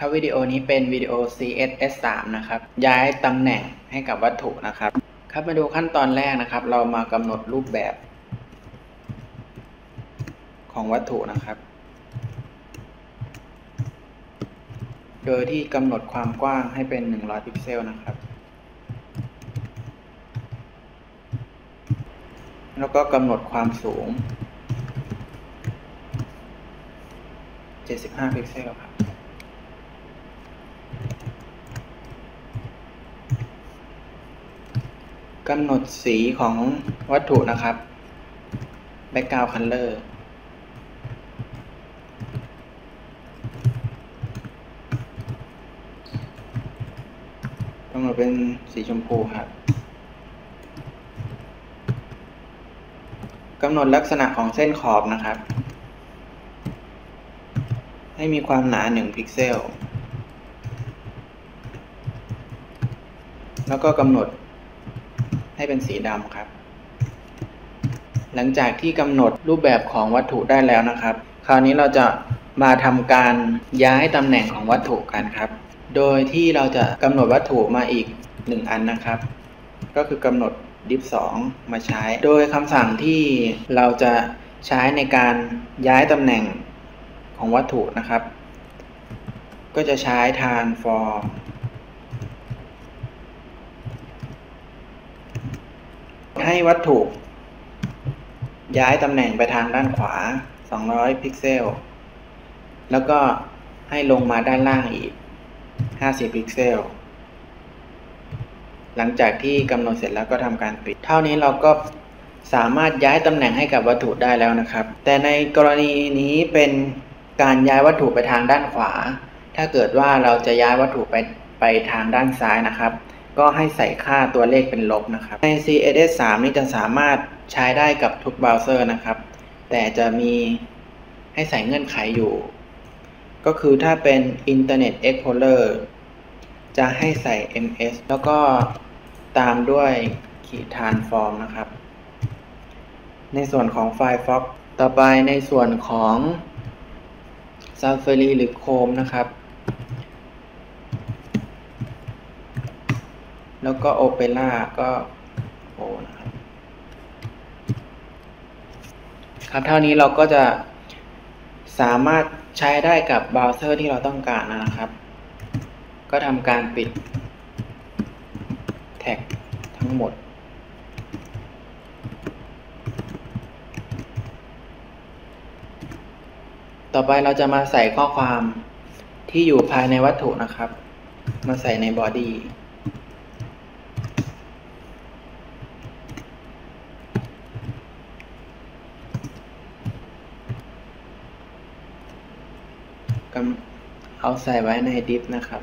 ครับวิดีโอนี้เป็นวิดีโอ CSS3 นะครับย้ายตำแหน่งให้กับวัตถุนะครับ ครับมาดูขั้นตอนแรกนะครับ เรามากำหนดรูปแบบ ของวัตถุนะครับ โดยที่กำหนดความกว้างให้เป็น 100 พิกเซลนะครับ แล้วก็กำหนดความสูง 75 พิกเซลครับ กำหนดสีของวัตถุนะครับ background color กำหนดเป็นสีชมพูครับกำหนดลักษณะของเส้นขอบนะครับ ให้มีความหนา 1 พิกเซล แล้วก็กำหนด ให้เป็นสีดำครับ หลังจากที่กำหนดรูปแบบของวัตถุได้แล้วนะครับ คราวนี้เราจะมาทำการย้ายตำแหน่งของวัตถุกันครับ โดยที่เราจะกำหนดวัตถุมาอีก 1 อันนะครับ ก็คือกำหนด div 2มาใช้ โดยคำสั่งที่เราจะใช้ในการย้ายตำแหน่งของวัตถุนะครับ ก็จะใช้ transform ให้วัตถุย้ายตำแหน่งไปทางด้านขวา 200 พิกเซล แล้วก็ให้ลงมาด้านล่างอีก 50 พิกเซล หลังจากที่กำหนดเสร็จแล้วก็ทำการปิด เท่านี้เราก็สามารถย้ายตำแหน่งให้กับวัตถุได้แล้วนะครับ แต่ในกรณีนี้เป็นการย้ายวัตถุไปทางด้านขวา ถ้าเกิดว่าเราจะย้ายวัตถุไปไปทางด้านซ้ายนะครับ ก็ให้ใส่ค่าตัวเลขเป็นลบนะครับ ใน CSS 3นี่จะสามารถใช้ได้กับทุกเบราว์เซอร์นะครับ แต่จะมีให้ใส่เงื่อนไขอยู่ ก็คือถ้าเป็น Internet Explorer จะให้ใส่ ms แล้วก็ตามด้วยขีด transform นะครับ ในส่วนของ Firefox ต่อไปในส่วนของ Safari หรือ Chrome นะครับ แล้วก็ Opera ก็โอนะครับครับเท่านี้เราก็จะสามารถใช้ได้กับเบราว์เซอร์ที่เราต้องการนะครับ ก็ทำการปิดแท็กทั้งหมด ต่อไปเราจะมาใส่ข้อความที่อยู่ภายในวัตถุนะครับ มาใส่ในบอดี้ เอาใส่ไว้ในดิฟนะครับ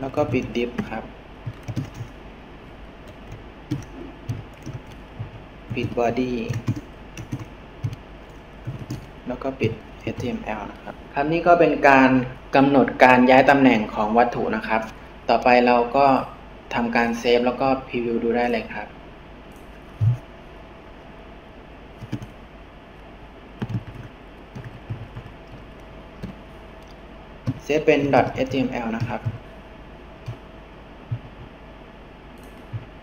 แล้วก็ปิดดิฟครับ ปิดบอดี้ แล้วก็ปิด HTML นะครับครับนี่ก็เป็นการกำหนดการย้ายตำแหน่งของวัตถุนะครับ ต่อไปเราก็ทำการเซฟแล้วก็พรีวิวดูได้เลยครับ เซฟเป็น .html นะครับ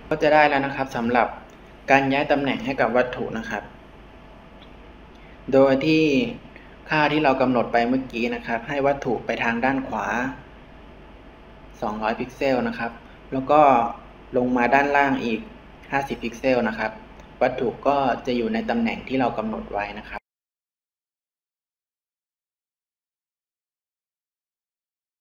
ก็จะได้แล้วนะครับสำหรับการย้ายตำแหน่งให้กับวัตถุนะครับ โดยที่ค่าที่เรากำหนดไปเมื่อกี้นะครับ ให้วัตถุไปทางด้านขวา 200 พิกเซลนะครับ แล้วก็ลงมาด้านล่างอีก 50 พิกเซลนะครับ วัตถุก็จะอยู่ในตำแหน่งที่เรากำหนดไว้นะครับ